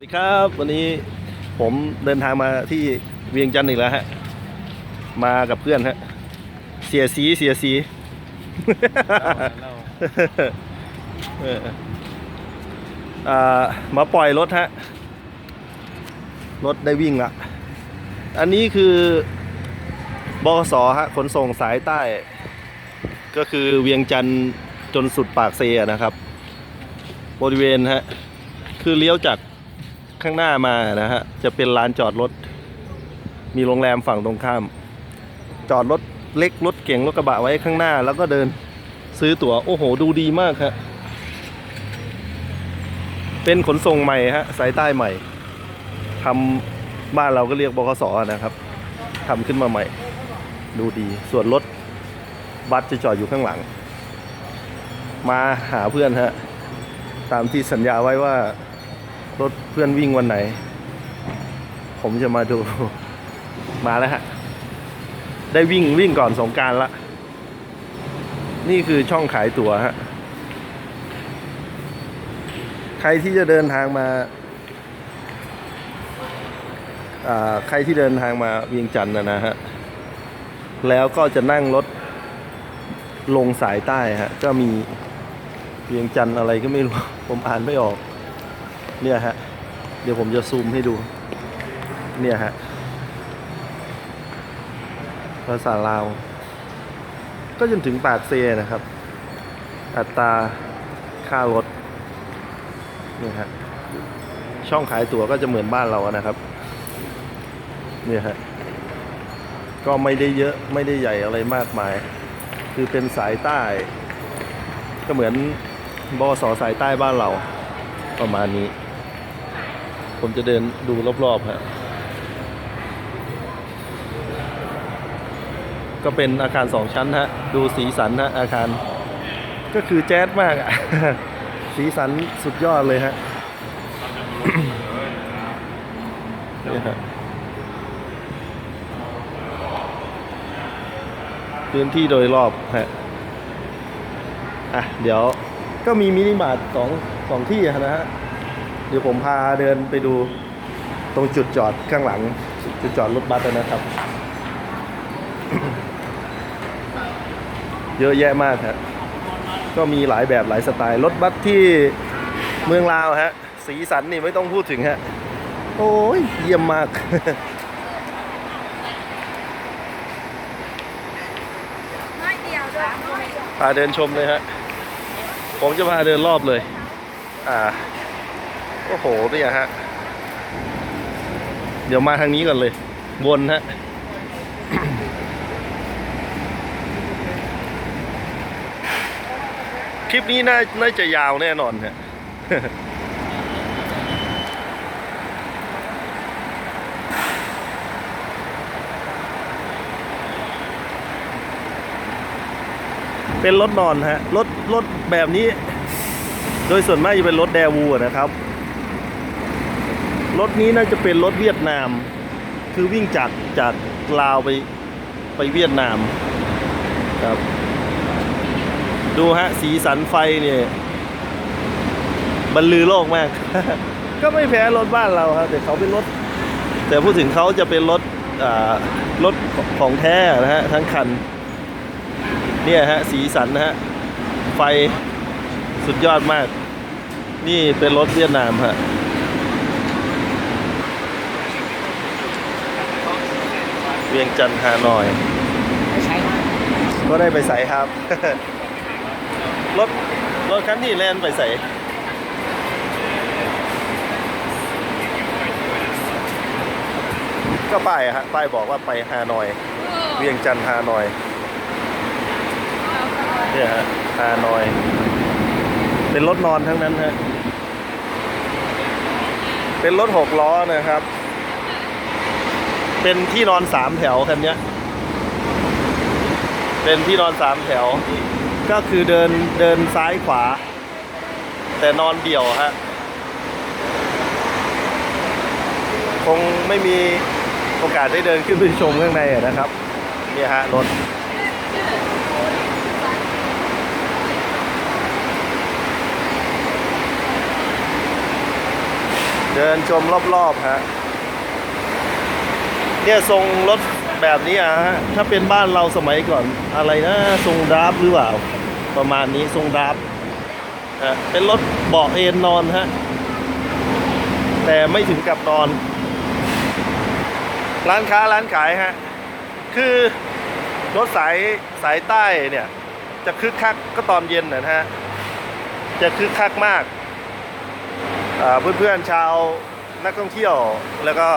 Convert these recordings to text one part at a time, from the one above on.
สวัสดีครับ วันนี้ผมเดินทางมาที่เวียงจันทร์อีกแล้วฮะ มากับเพื่อนฮะ เสียสีเสียสี เอออ่ามาปล่อยรถฮะ รถได้วิ่งละอันนี้คือบกสฮะขนส่งสายใต้ ก็คือเวียงจันทร์จนสุดปากเซนะครับ บริเวณฮะ คือเลี้ยวจาก ข้างหน้ามานะฮะ จะเป็นลานจอดรถ มีโรงแรมฝั่งตรงข้าม จอดรถเล็กรถเก๋งรถกระบะไว้ข้างหน้า แล้วก็เดินซื้อตั๋วโอ้โห ดูดีมากฮะเป็นขนส่งใหม่ฮะสายใต้ใหม่ทำบ้านเราก็เรียกบกสนะครับทำขึ้นมาใหม่ ดูดีส่วนรถบัสจะจอดอยู่ข้างหลัง มาหาเพื่อนฮะ ตามที่สัญญาไว้ว่า รถเพื่อนวิ่งวันไหน ผมจะมาดู มาแล้วฮะ ได้วิ่งวิ่งก่อนสงการละ นี่คือช่องขายตั๋วฮะ ใครที่จะเดินทางมาอ่าใครที่เดินทางมาเวียงจันทร์นะนะฮะ แล้วก็จะนั่งรถลงสายใต้ฮะ ก็มีเวียงจันทร์อะไรก็ไม่รู้ ผมอ่านไม่ออก เนี่ยฮะ เดี๋ยวผมจะซูมให้ดู เนี่ยฮะ ภาษาลาว ก็จนถึงปากเซนะครับ อัตราค่ารถเนี่ยฮะ ช่องขายตั๋วก็จะเหมือนบ้านเราอะนะครับ เนี่ยฮะ ก็ไม่ได้เยอะไม่ได้ใหญ่อะไรมากมาย คือเป็นสายใต้ ก็เหมือนบสสายใต้บ้านเราประมาณนี้ ผมจะเดินดูรอบๆฮะก็เป็นอาคารสองชั้นฮะ ดูสีสันฮะอาคาร ก็คือแจ๊สมากอะสีสันสุดยอดเลยฮะเนี่ฮะพื้นที่โดยรอบฮะอะ เดี๋ยวก็มีมินิมาร์ทสองสองที่นะฮะ เดี๋ยวผมพาเดินไปดูตรงจุดจอดข้างหลัง จุดจอดรถบัสนะครับ เยอะแยะมากครับก็มีหลายแบบหลายสไตล์รถบัสที่เมืองลาวฮะ สีสันนี่ไม่ต้องพูดถึงฮะ โอ้ยเยี่ยมมากพาเดินชมเลยฮะ ผมจะพาเดินรอบเลย อ่า โอ้โหเนี่ยฮะ เดี๋ยวมาทางนี้ก่อนเลย วนฮะคลิปนี้น่าน่าจะยาวแน่นอนฮะเป็นรถนอนฮะ รถรถแบบนี้ โดยส่วนมากจะเป็นรถแดวูนะครับ รถนี้น่าจะเป็นรถเวียดนาม คือวิ่งจากจากลาวไปไปเวียดนามครับ ดูฮะ สีสันไฟเนี่ยบรรลือโลกมาก ก็ไม่แพ้รถบ้านเราครับแต่เขาเป็นรถ แต่พูดถึงเขาจะเป็นรถรถของแท้นะฮะ ทั้งคัน เนี่ยฮะ สีสันนะฮะ ไฟสุดยอดมาก นี่เป็นรถเวียดนามฮะ เวียงจันทร์ฮานอยไม่ใช่ก็ได้ไปใส่ครับ รถ รถคันนี้แล่นไปใส่ก็ป้ายอะฮะป้ายบอกว่าไปฮานอย เวียงจันทร์ฮานอยเนี่ยฮะฮานอย เป็นรถนอนทั้งนั้นฮะเป็นรถหกล้อนะครับ เป็นที่นอนสามแถวคันเนี้ยเป็นที่นอนสามแถว ก็คือเดินเดินซ้ายขวา แต่นอนเดี่ยวฮะคงไม่มีโอกาสได้เดินขึ้นไปชมข้างในนะครับเนี่ยฮะรถเดินชมรอบๆฮะ เนี่ยทรงรถแบบนี้อะฮะถ้าเป็นบ้านเราสมัยก่อนอะไรนะทรงดราฟหรือเปล่า ประมาณนี้ทรงดราฟฮะเป็นรถเบาะเอนนอนฮะแต่ไม่ถึงกับนอน ร้านค้าร้านขายฮะคือรถสายสายใต้เนี่ย จะคึกคักก็ตอนเย็นนะฮะจะคึกคักมากอ่าเพื่อนๆชาวนักท่องเที่ยวแล้วก็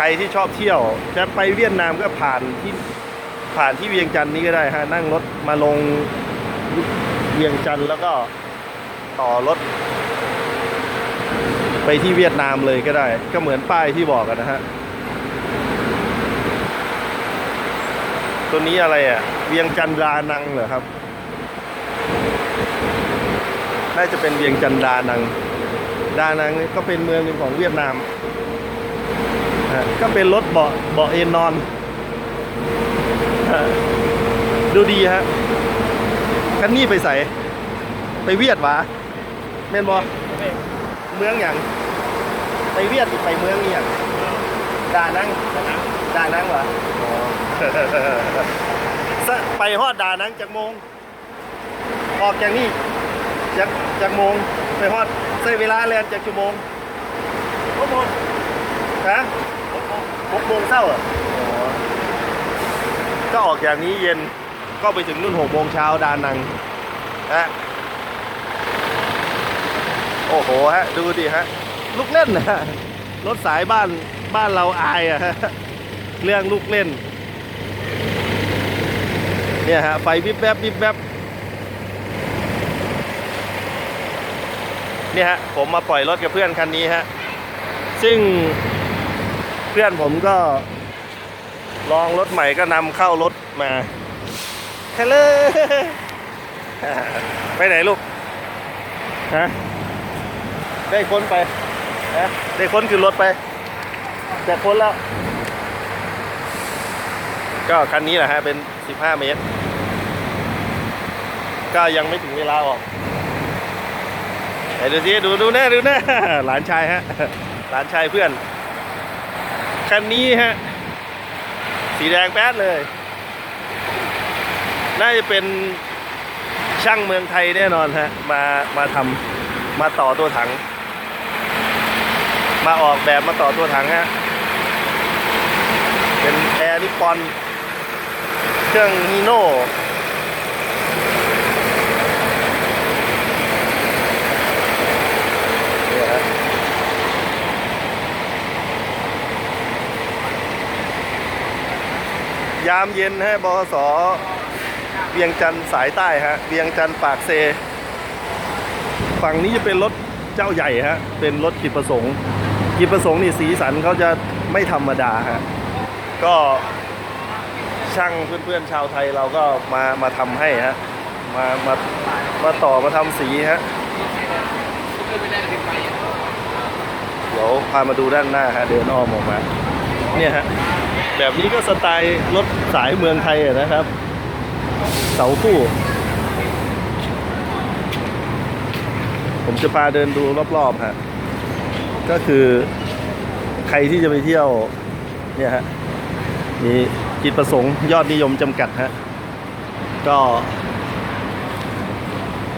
ใครที่ชอบเที่ยว จะไปเวียดนามก็ผ่านที่ผ่านที่เวียงจันทร์นี้ก็ได้ฮะนั่งรถมาลงเวียงจันทร์แล้วก็ต่อรถ ไปที่เวียดนามเลยก็ได้ ก็เหมือนป้ายที่บอกกันนะฮะตัวนี้อะไรอะ เวียงจันดานังเหรอครับ น่าจะเป็นเวียงจันดานัง ดานังนี่ก็เป็นเมืองหนึ่งของเวียดนาม ก็เป็นรถเบาะเบาะเอนนอนฮะดูดีฮะคันนี้ไปใส่ ไปเวียดหวะแม่นบอเมืองอย่างไปเวียดหรือไปเมืองนี่อย่างดานังดานังเหรออ๋อสะไปฮอดดานังจากโมง ออกจากนี่จากจากโมงไปฮอดใช้เวลาแลนจากชั่วโมงหกโมงฮะ หกโมงเช้าเหรออก็ออกจากนี้เย็นก็ไปถึงนู่นหกโมงเช้าดานังฮะโอ้โหฮะ ดูดิฮะ ลูกเล่นนะรถสายบ้านบ้านเราอายอะเรื่องลูกเล่น เนี่ยฮะ ไฟวิบแวบวิบแวบเนี่ยฮะ ผมมาปล่อยรถกับเพื่อนคันนี้ฮะ ซึ่ง พื่อนผมก็ ลองรถใหม่ก็นำเข้ารถมาฮัลโหลไปไหนลูกฮะได้ค้นไปฮะได้ค้นขึ้นรถไป แต่ค้นแล้ว ก็คันนี้แหละฮะเป็น 15 เมตร ก็ยังไม่ถึงเวลาออกไหนดูสิดูดูแน่ดูแน่หลานชายฮะ หลานชายเพื่อน คันนี้ฮะ สีแดงแป๊ดเลย น่าจะเป็นช่างเมืองไทยแน่นอนฮะ มามาทำมาต่อตัวถัง มาออกแบบมาต่อตัวถังฮะ เป็นแอร์นิปอน เครื่องฮีโน่เนี่ยฮะ ยามเย็นฮะบสเวียงจันทร์สายใต้ฮะเวียงจันทร์ปากเซ ฝั่งนี้จะเป็นรถเจ้าใหญ่ฮะเป็นรถกิจประสงค์กิจประสงค์นี่สีสันเขาจะไม่ธรรมดาฮะก็ช่างเพื่อนๆชาวไทยเราก็มามาทำให้ฮะมามามาต่อมาทำสีฮะเดี๋ยวพามาดูด้านหน้าฮะเดินอ้อมออกมาเนี่ยฮะ แบบนี้ก็สไตล์รถสายเมืองไทยนะครับ เสาคู่ ผมจะพาเดินดูรอบๆฮะก็คือใครที่จะไปเที่ยวเนี่ยฮะมีจิตประสงค์ยอดนิยมจำกัดฮะก็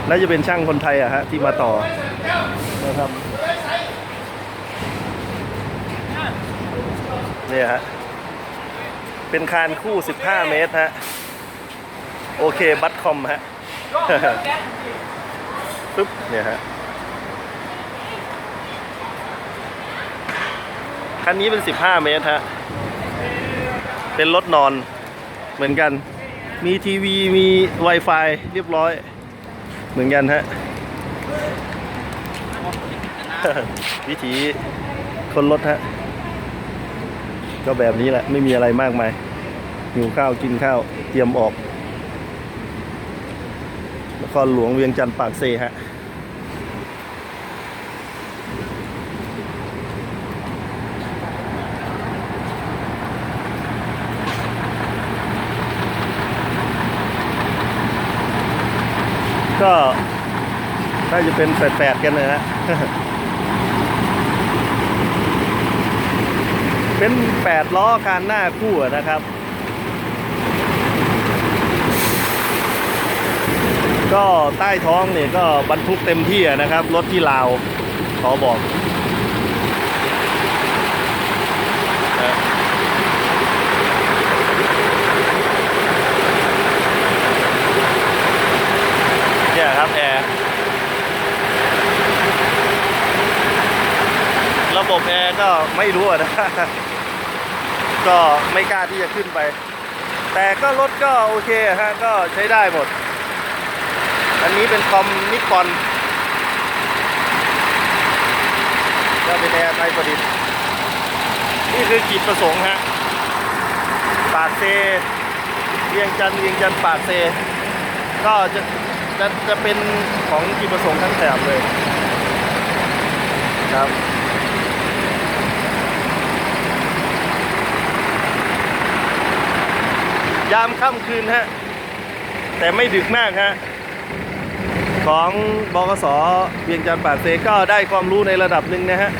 น่าจะเป็นช่างคนไทยอะฮะที่มาต่อนะครับเนี่ยฮะ เป็นคานคู่ 15 เมตรฮะ โอเค บัตคอมฮะปึ๊บเนี่ยฮะ คันนี้เป็น 15 เมตรฮะ เป็นรถนอนเหมือนกัน มีทีวี มี Wi-Fi เรียบร้อย เหมือนกันฮะ วิถีคนรถฮะ ก็แบบนี้แหละไม่มีอะไรมากมายหิวข้าวกินข้าวเตรียมออกนครหลวงเวียงจันทร์ปากเซฮะก็น่าจะเป็นแฝดๆกันนะฮะ เป็นแปดล้อการหน้าคู่นะครับ ก็ใต้ท้องเนี่ยก็บรรทุกเต็มที่นะครับ รถที่ลาวขอบอกเนี่ยครับแอร์ระบบแอร์ก็ไม่รู้อะนะ ก็ไม่กล้าที่จะขึ้นไป แต่ก็รถก็โอเคฮะก็ใช้ได้หมด อันนี้เป็นคอมนิปอนก็เป็นแอร์ไทยประดิษฐ์นี่คือขีดประสงค์ฮะปากเซเวียงจันทร์เวียงจันปากเซ ก็จะจะจะเป็นของขีดประสงค์ทั้งแถบเลยครับ ยามค่ำคืนฮะ แต่ไม่ดึกมากฮะ ของบกสเวียงจันทร์ปาเซก็ได้ความรู้ในระดับหนึ่งนะฮะ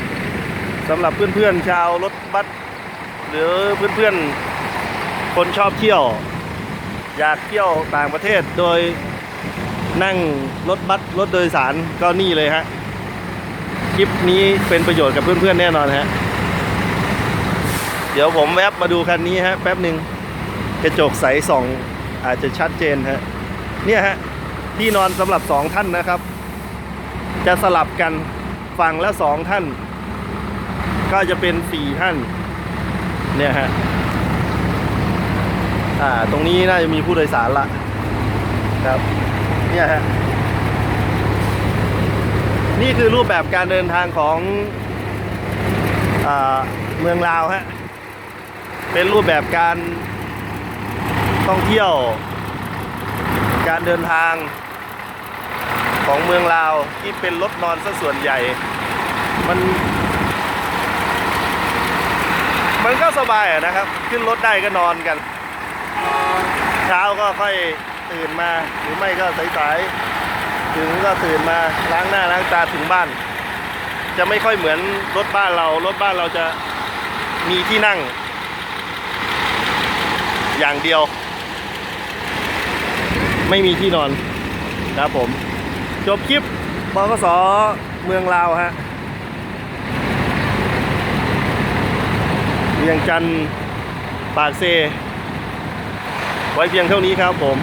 สำหรับเพื่อนๆชาวรถบัสหรือเพื่อนๆคนชอบเที่ยว อยากเที่ยวต่างประเทศโดยนั่งรถบัสรถโดยสารก็นี่เลยฮะ คลิปนี้เป็นประโยชน์กับเพื่อนๆแน่นอนฮะ เดี๋ยวผมแวบมาดูคันนี้ฮะ แป๊บหนึ่ง กระจกใสส่องอาจจะชัดเจนฮะเนี่ยฮะที่นอนสำหรับสองท่านนะครับ จะสลับกันฝั่งละสองท่าน ก็จะเป็นสี่ท่าน เนี่ยฮะอ่าตรงนี้น่าจะมีผู้โดยสารละครับ เนี่ยฮะนี่คือรูปแบบการเดินทางของอเมืองลาวฮะเป็นรูปแบบการ ท่องเที่ยว การเดินทางของเมืองลาวที่เป็นรถนอนซะส่วนใหญ่ มัน มันก็สบายนะครับ ขึ้นรถได้ก็นอนกัน เช้าก็ค่อยตื่นมา หรือไม่ก็สายๆถึงก็ตื่นมาล้างหน้าล้างตาถึงบ้าน จะไม่ค่อยเหมือนรถบ้านเรา รถบ้านเราจะมีที่นั่ง อย่างเดียว ไม่มีที่นอนครับผม จบคลิปบกสเมืองลาวฮะเวียงจันทร์ปากเซ ไว้เพียงเท่านี้ครับผม